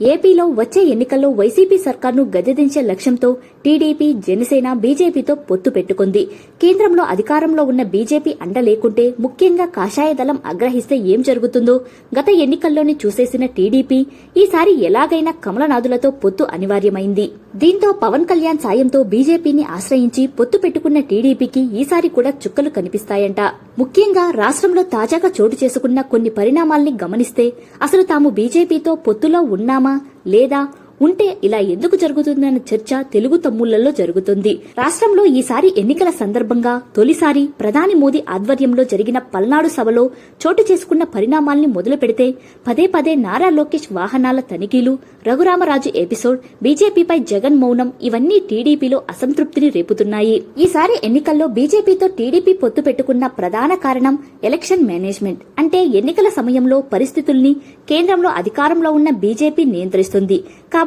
ఏపీలో వచ్చే ఎన్నికల్లో వైసీపీ సర్కార్ను గద్దెదించే లక్ష్యంతో టీడీపీ జనసేన బీజేపీతో పొత్తు పెట్టుకుంది. కేంద్రంలో అధికారంలో ఉన్న బీజేపీ అండ లేకుంటే ముఖ్యంగా కాషాయ దళం ఆగ్రహిస్తే ఏం జరుగుతుందో గత ఎన్నికల్లోనే చూసేసిన టీడీపీ ఈసారి ఎలాగైనా కమలనాథులతో పొత్తు అనివార్యమైంది. దీంతో పవన్ కళ్యాణ్ సాయంతో బీజేపీని ఆశ్రయించి పొత్తు పెట్టుకున్న టీడీపీకి ఈసారి కూడా చుక్కలు కనిపిస్తాయంట. ముఖ్యంగా రాష్ట్రంలో తాజాగా చోటు చేసుకున్న కొన్ని పరిణామాల్ని గమనిస్తే అసలు తాము బీజేపీతో పొత్తులో ఉన్నామా లేదా ఉంటే ఇలా ఎందుకు జరుగుతుందన్న చర్చ తెలుగు తమ్ముళ్ళలో జరుగుతుంది. రాష్ట్రంలో ఈసారి ఎన్నికల సందర్భంగా తొలిసారి ప్రధాని మోదీ ఆధ్వర్యంలో జరిగిన పల్నాడు సభలో చోటు చేసుకున్న పరిణామాల్ని మొదలు పెడితే పదే పదే నారా లోకేష్ వాహనాల తనిఖీలు రఘురామరాజు ఎపిసోడ్ బీజేపీపై జగన్ మౌనం ఇవన్నీ టీడీపీలో అసంతృప్తిని రేపుతున్నాయి. ఈసారి ఎన్నికల్లో బీజేపీతో టీడీపీ పొత్తు పెట్టుకున్న ప్రధాన కారణం ఎలక్షన్ మేనేజ్మెంట్. అంటే ఎన్నికల సమయంలో పరిస్థితుల్ని కేంద్రంలో అధికారంలో ఉన్న బీజేపీ నియంత్రిస్తుంది.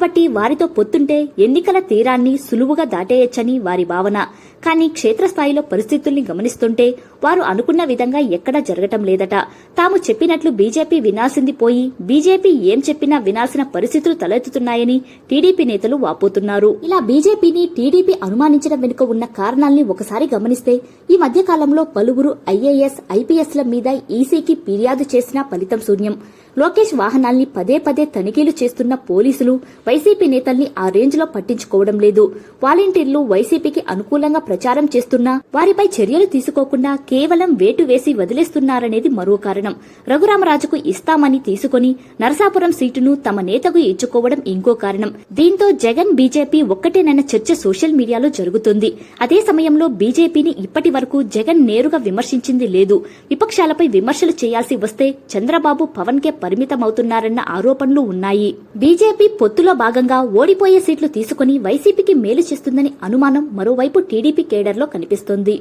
కాబట్టి వారితో పొత్తుంటే ఎన్నికల తీరాన్ని సులువుగా దాటేయచ్చని వారి భావన. కానీ క్షేత్రస్థాయిలో పరిస్థితుల్ని గమనిస్తుంటే వారు అనుకున్న విధంగా ఎక్కడా జరగటం లేదట. తాము చెప్పినట్లు బీజేపీ వినాల్సింది పోయి బీజేపీ ఏం చెప్పినా వినాల్సిన పరిస్థితులు తలెత్తుతున్నాయని టీడీపీ నేతలు వాపోతున్నారు. ఇలా బీజేపీని టీడీపీ అనుమానించడం వెనుక ఉన్న కారణాల్ని ఒకసారి గమనిస్తే ఈ మధ్య కాలంలో పలువురు ఐఏఎస్ ఐపీఎస్ల మీద ఈసీకి ఫిర్యాదు చేసినా ఫలితం శూన్యం. లోకేష్ వాహనాల్ని పదే పదే తనిఖీలు చేస్తున్న పోలీసులు వైసీపీ నేతల్ని ఆ రేంజ్లో పట్టించుకోవడం లేదు. వాలంటీర్లు వైసీపీకి అనుకూలంగా ప్రచారం చేస్తున్నా వారిపై చర్యలు తీసుకోకుండా కేవలం వేటు వేసి వదిలేస్తున్నారనేది మరో కారణం. రఘురామరాజుకు ఇస్తామని తీసుకుని నరసాపురం సీటును తమ నేతకు ఇచ్చుకోవడం ఇంకో కారణం. దీంతో జగన్ బీజేపీ ఒక్కటేనన్న చర్చ సోషల్ మీడియాలో జరుగుతుంది. అదే సమయంలో బీజేపీని ఇప్పటి వరకు జగన్ నేరుగా విమర్శించింది లేదు. విపక్షాలపై విమర్శలు చేయాల్సి వస్తే చంద్రబాబు పవన్ కే పరిమితమవుతున్నారన్న ఆరోపణలు ఉన్నాయి. బీజేపీ పొత్తులో భాగంగా ఓడిపోయే సీట్లు తీసుకుని వైసీపీకి మేలు చేస్తుందని అనుమానం మరోవైపు టీడీపీ కేడర్లో కనిపిస్తోంది.